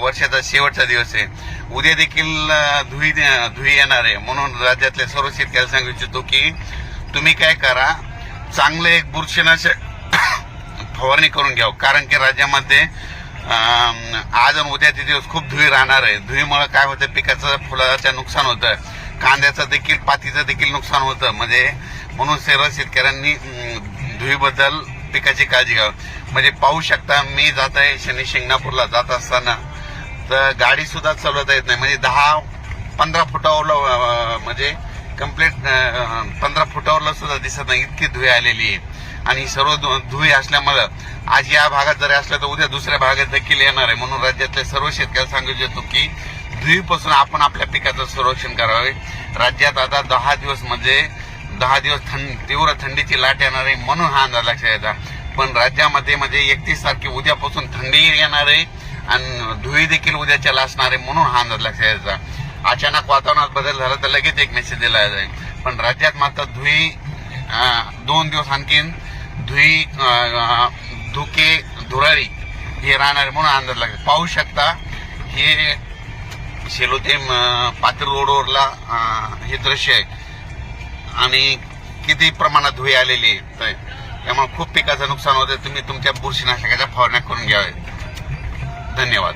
वर्षाचा शेवटचा दिवस आहे. उद्या देखील धुई धुई येणार आहे. म्हणून राज्यातल्या सर्व शेतकऱ्याला सांगू इच्छितो की तुम्ही काय करा चांगलं एक बुरशीनाशक फवारणी करून घ्यावं. कारण की राज्यामध्ये आज आणि उद्याचे दिवस खूप धुई राहणार आहे. धुईमुळे काय होतं पिकाचं फुलाचं नुकसान होतं. कांद्याचं देखील पातीचं देखील नुकसान होतं. म्हणजे म्हणून सर्व शेतकऱ्यांनी धुईबद्दल पिकाची काळजी घ्यावं. म्हणजे पाहू शकता मी जात आहे शनी शिंगणापूरला जात असताना. तर गाडी सुद्धा चालवता येत नाही. म्हणजे दहा पंधरा फुटावरला म्हणजे कंप्लीट पंधरा फुटावरला सुद्धा दिसत नाही. इतकी धुई आलेली आहे. आणि सर्व धु- धुई असल्यामुळं आज या भागात जरी असलं तर उद्या दुसऱ्या भागात देखील येणार आहे. म्हणून राज्यातल्या सर्व शेतकऱ्याला सांगू इच्छितो की धुईपासून आपण आपल्या पिकाचं संरक्षण करावे. राज्यात आता दहा दिवस म्हणजे दहा दिवस थंड तीव्र थंडीची लाट येणार आहे म्हणून हा अंदाज लक्षात येतात पण राज्यामध्ये म्हणजे एकतीस तारखे उद्यापासून थंडी येणार आहे आणि धुई देखील उद्याच्याला असणार आहे म्हणून हा अंदाज लक्षात यायचा अचानक वातावरणात बदल झाला तर लगेच एक मेसेज दिला जाईल. पण राज्यात मात्र धुई दोन दिवस आणखीन धुई धुके धुराळी हे राहणार म्हणून अंदाज लागेल पाहू शकता हे शेलोते पात्र रोडवरला हे दृश्य आहे. आणि किती प्रमाणात धुई आलेली त्यामुळे खूप पिकाचं नुकसान होतं तुम्ही तुमच्या बुरशीनाशकाच्या फवारण्या करून घ्यावे धन्यवाद.